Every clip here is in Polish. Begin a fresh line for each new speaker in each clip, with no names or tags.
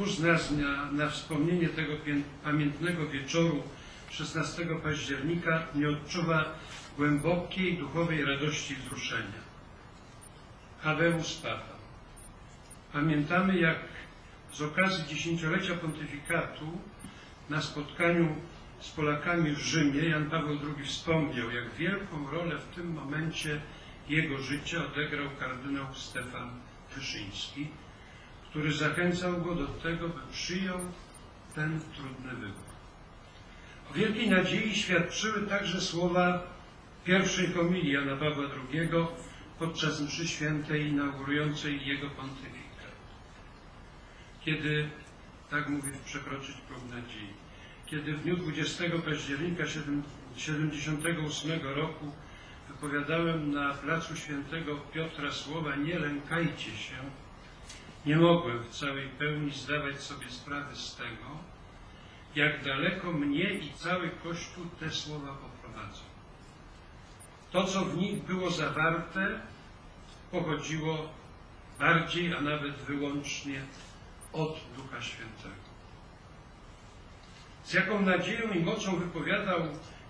któż z nas na, na wspomnienie tego pamiętnego wieczoru 16 października nie odczuwa głębokiej duchowej radości i wzruszenia? Habemus Papa. Pamiętamy, jak z okazji dziesięciolecia pontyfikatu na spotkaniu z Polakami w Rzymie Jan Paweł II wspomniał, jak wielką rolę w tym momencie jego życia odegrał kardynał Stefan Wyszyński, który zachęcał go do tego, by przyjął ten trudny wybór. O wielkiej nadziei świadczyły także słowa pierwszej homilii Jana Pawła II podczas mszy świętej inaugurującej jego pontyfikat. Kiedy, tak mówię, przekroczyć próg nadziei, kiedy w dniu 20 października 1978 roku wypowiadałem na placu świętego Piotra słowa nie lękajcie się, nie mogłem w całej pełni zdawać sobie sprawy z tego, jak daleko mnie i cały Kościół te słowa poprowadzą. To, co w nich było zawarte, pochodziło bardziej, a nawet wyłącznie od Ducha Świętego. Z jaką nadzieją i mocą wypowiadał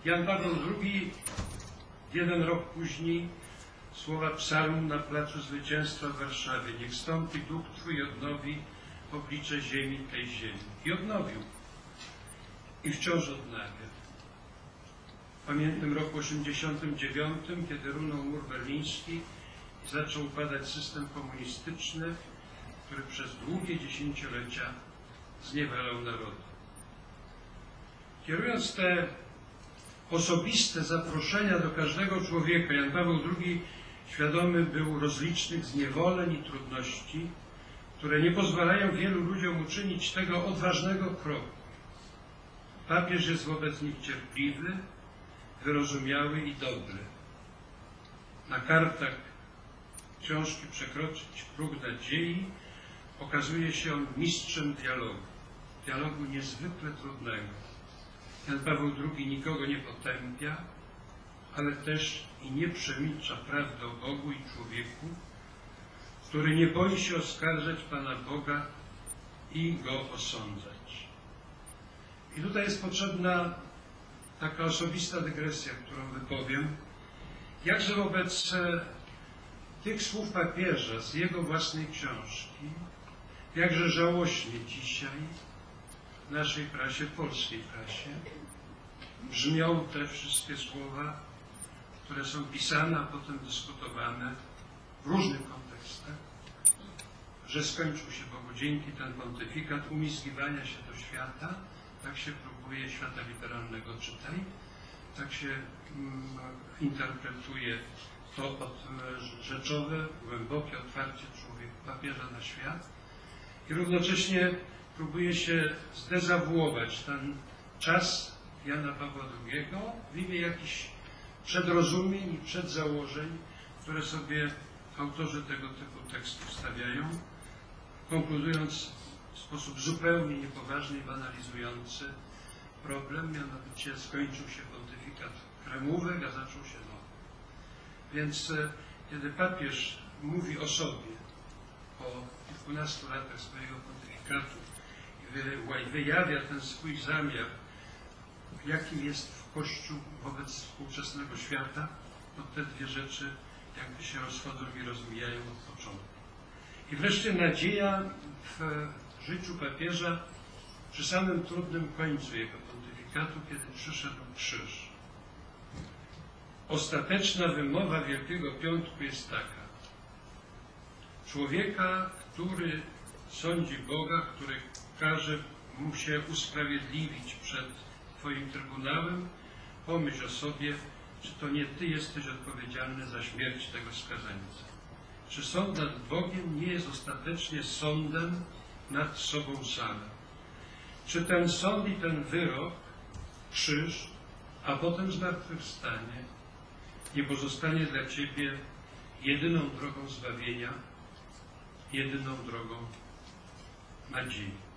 Jan Paweł II jeden rok później słowa psalmu na Placu Zwycięstwa w Warszawie. Niech stąpi Duch Twój odnowi oblicze ziemi tej ziemi. I odnowił. I wciąż odnawia. W pamiętnym roku 89, kiedy runął mur berliński zaczął upadać system komunistyczny, który przez długie dziesięciolecia zniewalał narody. Kierując te osobiste zaproszenia do każdego człowieka, Jan Paweł II świadomy był rozlicznych zniewoleń i trudności, które nie pozwalają wielu ludziom uczynić tego odważnego kroku. Papież jest wobec nich cierpliwy, wyrozumiały i dobry. Na kartach książki Przekroczyć próg nadziei okazuje się on mistrzem dialogu. Dialogu niezwykle trudnego. Jan Paweł II nikogo nie potępia, ale też i nie przemilcza prawdy o Bogu i człowieku, który nie boi się oskarżać Pana Boga i Go osądzać. I tutaj jest potrzebna taka osobista dygresja, którą wypowiem. Jakże wobec e, tych słów papieża z jego własnej książki, jakże żałośnie dzisiaj w naszej prasie, polskiej prasie, brzmią te wszystkie słowa, które są pisane, a potem dyskutowane w różnych kontekstach, że skończył się Bogu dzięki ten pontyfikat umizgiwania się do świata, tak się próbuje świata literalnego czytaj, tak się mm, interpretuje to od, e, rzeczowe, głębokie otwarcie człowieka, papieża na świat. I równocześnie próbuje się zdezawuować ten czas Jana Pawła II w imię jakichś przedrozumień i przedzałożeń, które sobie autorzy tego typu tekstów stawiają, konkludując w sposób zupełnie niepoważny i banalizujący problem, mianowicie skończył się pontyfikat kremówek, a zaczął się nowy. Więc e, kiedy papież mówi o sobie po kilkunastu latach swojego pontyfikatu i wy- i wyjawia ten swój zamiar, jakim jest Kościół wobec współczesnego świata, to te dwie rzeczy jakby się rozchodzą i rozmijają od początku. I wreszcie nadzieja w życiu papieża przy samym trudnym końcu jego pontyfikatu, kiedy przyszedł krzyż. Ostateczna wymowa Wielkiego Piątku jest taka. Człowieka, który sądzi Boga, który każe mu się usprawiedliwić przed Twoim Trybunałem, pomyśl o sobie, czy to nie Ty jesteś odpowiedzialny za śmierć tego skazańca. Czy sąd nad Bogiem nie jest ostatecznie sądem nad sobą samym? Czy ten sąd i ten wyrok, krzyż, a potem zmartwychwstanie, nie pozostanie dla Ciebie jedyną drogą zbawienia, jedyną drogą nadziei?